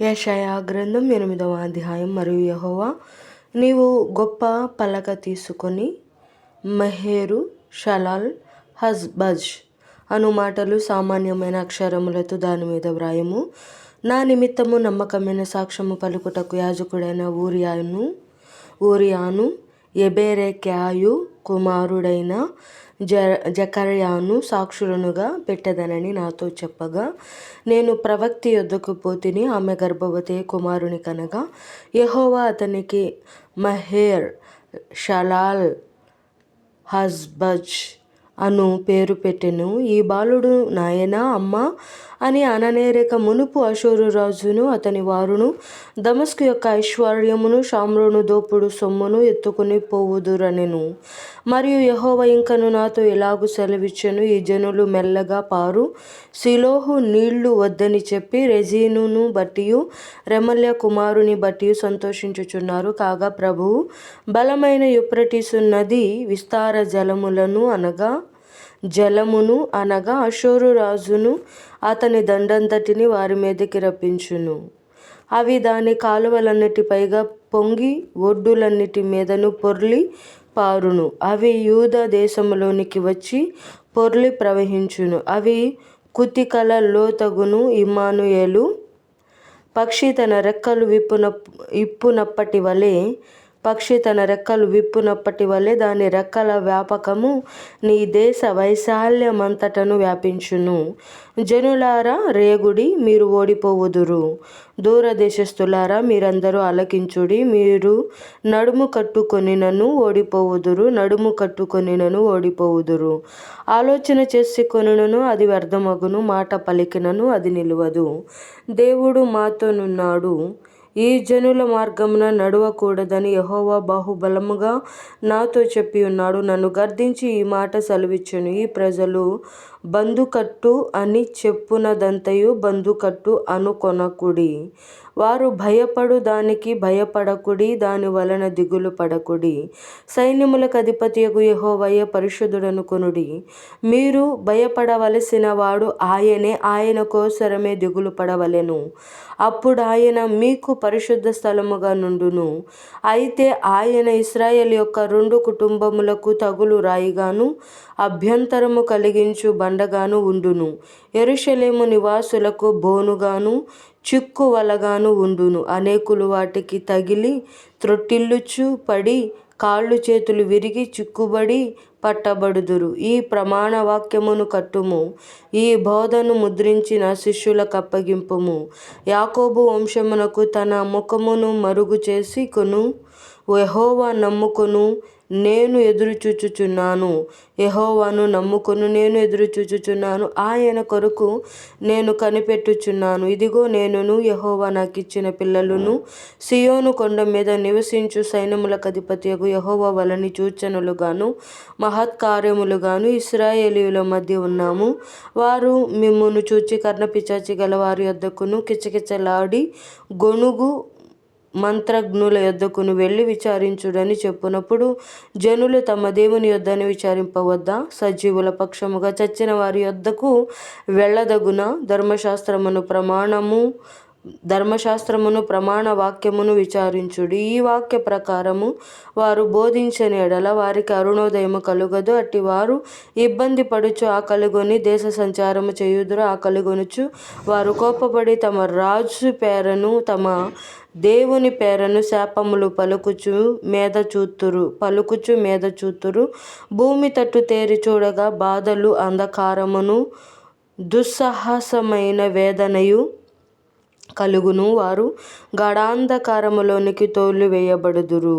యెషయా గ్రంథం ఎనిమిదవ అధ్యాయం మరియు యహోవా నీవు గొప్ప పలక తీసుకొని మహేరు షలాల్ హజ్బజ్ అను మాటలు సామాన్యమైన అక్షరములతో దాని మీద వ్రాయము. నా నిమిత్తము నమ్మకమైన సాక్ష్యము పలుకుటకు యాజకుడైన ఊరియాను ఊరియాను ఎబెరెక్యాయు కుమారుడైన జ జకర్యాను సాక్షులనుగా పెట్టెదనని నాతో చెప్పగా నేను ప్రవక్తి యొద్దకు పోతిని ఆమె గర్భవతి కుమారుని కనగా యహోవా అతనికి మహేర్ షలాల్ హజ్బజ్ అను పేరు పెట్టెను. ఈ బాలుడు నాయనా అమ్మ అని అననేరక మునుపు అశోరురాజును అతని వారును దమస్కు యొక్క ఐశ్వర్యమును షామ్రోను దోపుడు సొమ్మును ఎత్తుకుని పోవుదురనెను. మరియు యహోవ ఇంకను నాతో ఎలాగు సెలవిచ్చెను? ఈ జనులు మెల్లగా పారు. సిలోహు నీళ్ళు వద్దని చెప్పి రెజీనును బట్టియు రెమల్య కుమారుని బట్టి సంతోషించుచున్నారు. కాగా ప్రభువు బలమైన యుప్రటిసు నది విస్తార జలములను అనగా జలమును అనగా అశోరు రాజును అతని దండంతటిని వారి మీదకి రప్పించును. అవి దాని కాలువలన్నిటి పైగా పొంగి ఒడ్డులన్నిటి మీదను పొర్లి పారును. అవి యూద దేశములోనికి వచ్చి పొర్లి ప్రవహించును. అవి కుతికల లోతగును ఇమ్మానుయేలు. పక్షి తన రెక్కలు విప్పున ఇప్పునప్పటి వలె పక్షి తన రెక్కలు విప్పునప్పటి వలె దాని రెక్కల వ్యాపకము నీ దేశ వైశాల్యమంతటను వ్యాపించును. జనులారా రేగుడి మీరు ఓడిపోవుదురు. దూరదేశస్థులారా మీరందరూ అలకించుడి మీరు నడుము కట్టుకొనినను ఓడిపోవుదురు. నడుము కట్టుకొనినను ఓడిపోవుదురు. ఆలోచన చేసి కొనునను అది వ్యర్థమగును. మాట పలికినను అది నిలవదు. దేవుడు మాతోనున్నాడు. ఈ జనుల మార్గమున నడవకూడదని యహోవా బాహుబలముగా నాతో చెప్పి ఉన్నాడు. నన్ను గర్దించి ఈ మాట సెలవిచ్చును. ఈ ప్రజలు బందుకట్టు అని చెప్పునదంతయు బందుకట్టు అనుకొనకుడి. వారు భయపడు దానికి భయపడకుడి దాని వలన దిగులు పడకుడి. సైన్యములకు యహోవయ పరిశుధుడను కొనుడి. మీరు భయపడవలసిన వాడు ఆయనే ఆయన కోసరమే దిగులు పడవలెను. అప్పుడు ఆయన మీకు పరిశుద్ధ స్థలముగా నుండును. అయితే ఆయన ఇస్రాయేల్ యొక్క రెండు కుటుంబములకు తగులు రాయిగాను అభ్యంతరము కలిగించు బండగాను ఉండును. ఎరుషలేము నివాసులకు బోనుగాను చిక్కు వలగాను ఉండును. అనేకులు వాటికి తగిలి త్రొట్టిల్లుచు పడి కాళ్ళు చేతులు విరిగి చిక్కుబడి పట్టబడుదురు. ఈ ప్రమాణ వాక్యమును కట్టుము. ఈ బోధను ముద్రించిన శిష్యుల శిష్యులకు అప్పగింపుము యాకోబు వంశమునకు తన ముఖమును మరుగు చేసి కొను. యెహోవా నమ్ముకొను. నేను ఎదురుచూచుచున్నాను. యహోవాను నమ్ముకొను నేను ఎదురుచూచుచున్నాను. ఆయన కొరకు నేను కనిపెట్టుచున్నాను. ఇదిగో నేనును యహోవా నాకు ఇచ్చిన పిల్లలను సియోను కొండ మీద నివసించు సైన్యములకు అధిపతియగు యహోవా వలని సూచనలుగాను మహత్కార్యములుగాను ఇస్రాయేలీల మధ్య ఉన్నాము. వారు మిమ్మును చూచి కర్ణపిచాచి గల వారి యొద్దకును కిచకిచలాడి గొణుగు మంత్రజ్ఞుల యొద్దకును వెళ్ళి విచారించుడని చెప్పునప్పుడు జనులు తమ దేవుని యొద్దని విచారింపవద్దా? సజీవుల పక్షముగా చచ్చిన వారి యొద్దకు వెళ్ళదగున? ధర్మశాస్త్రమును ప్రమాణము ధర్మశాస్త్రమును ప్రమాణ వాక్యమును విచారించుడి. ఈ వాక్య ప్రకారము వారు బోధించని ఎడల వారికి అరుణోదయము కలుగదు. అట్టి వారు ఇబ్బంది పడుచు ఆ కలుగొని దేశ సంచారము చేయుదురు. కలుగొనుచు వారు కోపపడి తమ రాజు పేరను తమ దేవుని పేరను శాపములు పలుకుచు మీద చూతురు పలుకుచు మీద చూతురు. భూమి తట్టు తేరి చూడగా బాధలు అంధకారమును దుస్సాహసమైన వేదనయు కలుగును వారు. గాఢాంధకారములోనికి తోలివేయబడుదురు